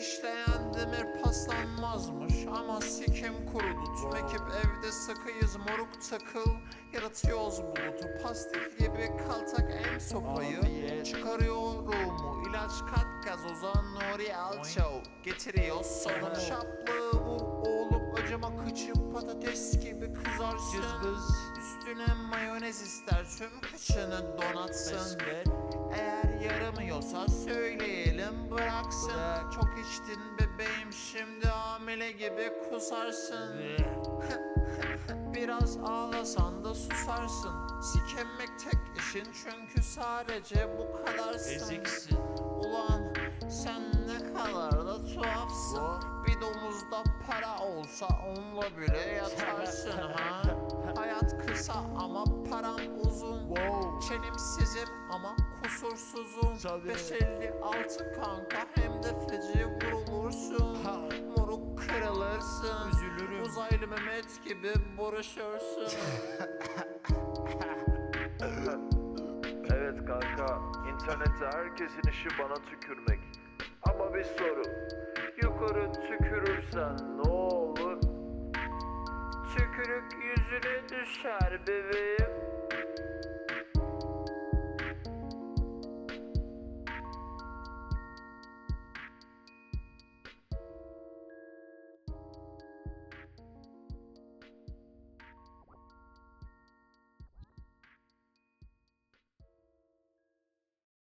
işleyen demir paslanmazmış. Ama sikim kurudu. Tüm ekip evde sıkıyız. Moruk takıl Yaratıyoruz bulutu. Pastil gibi kaltak em sopayı. Çıkarıyor ruhumu ilaç kat gazoza Nuri Alço Getiriyor. Evet. şaplığı vur Oğlum. Acıma kıçım patates gibi kızarsın. Üstüne mayonez ister. Tüm kıçını donatsın. Eğer yaramıyorsa söyleyelim bıraksın. Bırak. Çok içtin bebeğim şimdi hamile gibi kusarsın. Biraz ağlasan da susarsın. Sikemek tek işin çünkü sadece bu kadarsın. Eziksin. Ulan sen ne kadar da tuhafsın. Bir domuzda para olsa onunla bile yatarsın ha? Hayat kısa ama param uzun. Wow. Çelimsizim ama kusursuzum Tabii. 556 kanka hem de feci vurulursun Ha. Moruk kırılırsın Üzülürüm. Uzaylı Mehmet gibi buruşursun Evet kanka, internette herkesin işi bana tükürmek. Ama bir soru, yukarı tükürürsen ne olur? Tükürük yüzüne düşer bebeğim